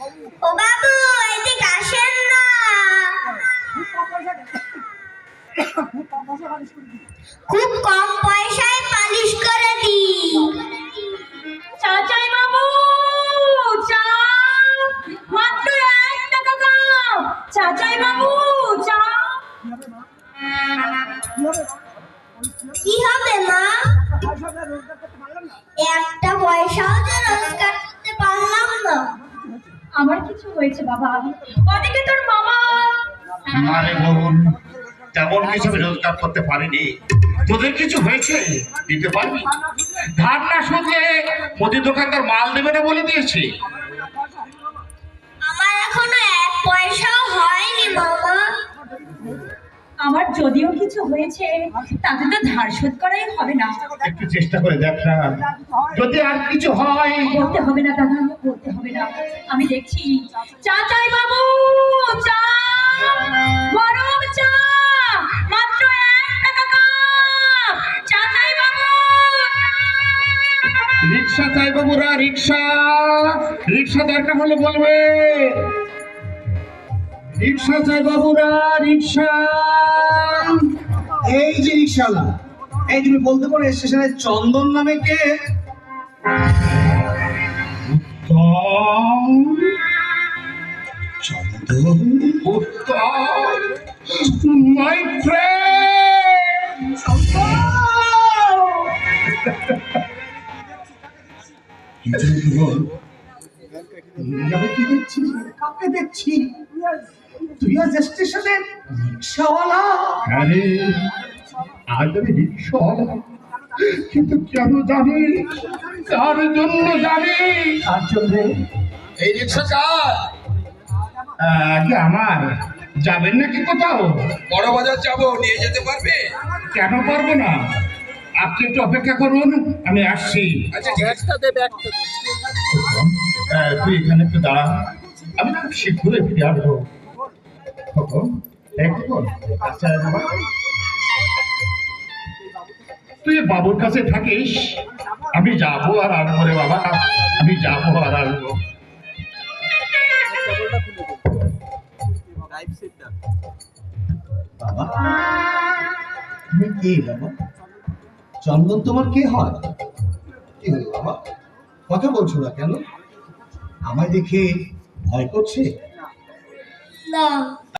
ও বাবু এদিকে আসেন না। খুব কম পয়সায় পালিশ করে দিই। চাচাই বাবু চা। মাত্র এক টাকা দাম চাচাই বাবু চা। কি হবে মা? একটা পয়সাও যে রোজগার আমার কিছু হয়েছে, বাবা। ওদিকে তোর মামা। আরে বোন, তেমন কিছু রোজগার করতে পারিনি। তোদের কিছু হয়েছে? দিতে পারবি? ধার না শুধলে মোদি দোকানদার মাল দেবে না বলে দিয়েছে। যদিও কিছু হয়েছে তাতে তো ধার শোধ করাই হবে না। একটু চেষ্টা করে দেখ না যদি আর কিছু হয় বলতে হবে না দাদা বলতে হবে না। আমি দেখছি। চাচাই বাবু চা! গরম চা! মাত্র রিক্সা চাই বাবুরা রিক্সা। রিক্সা দরকার হলে বলবে। রিক্সা চাই বাবুরা রিক্সা। এই যে রিক্সাওয়ালা এই তুমি বলতে পারো স্টেশনে চন্দন নামে কে? চন্দন মাই ফ্রেন্ড দেখছি কাকে দেখছি তুই আজ স্টেশনে রিক্সাওয়ালা আরে আজ আমি রিক্সাওয়ালা কিন্তু কেন জানি? কার জন্য জানি? তার জন্য? এই রিক্সা কার আগে আমার যাবেন নাকি কোথাও? বড় বাজার যাব নিয়ে যেতে পারবে? কেন পারব না? আপনি একটু অপেক্ষা করুন আমি আসছি। আচ্ছা আছে। আহ, তুই এখানে একটু দাঁড়া। আমি খুব শীঘ্রই ফিরে আসব। তুই বাবুর কাছে থাকিস, আমি যাব আর আসব রে বাবা, আমি যাব আর বাবা? চন্দন তোমার কে হয়? কি হলো বাবা? কথা বলছো না কেন? আমায় দেখে ভয় করছে? না।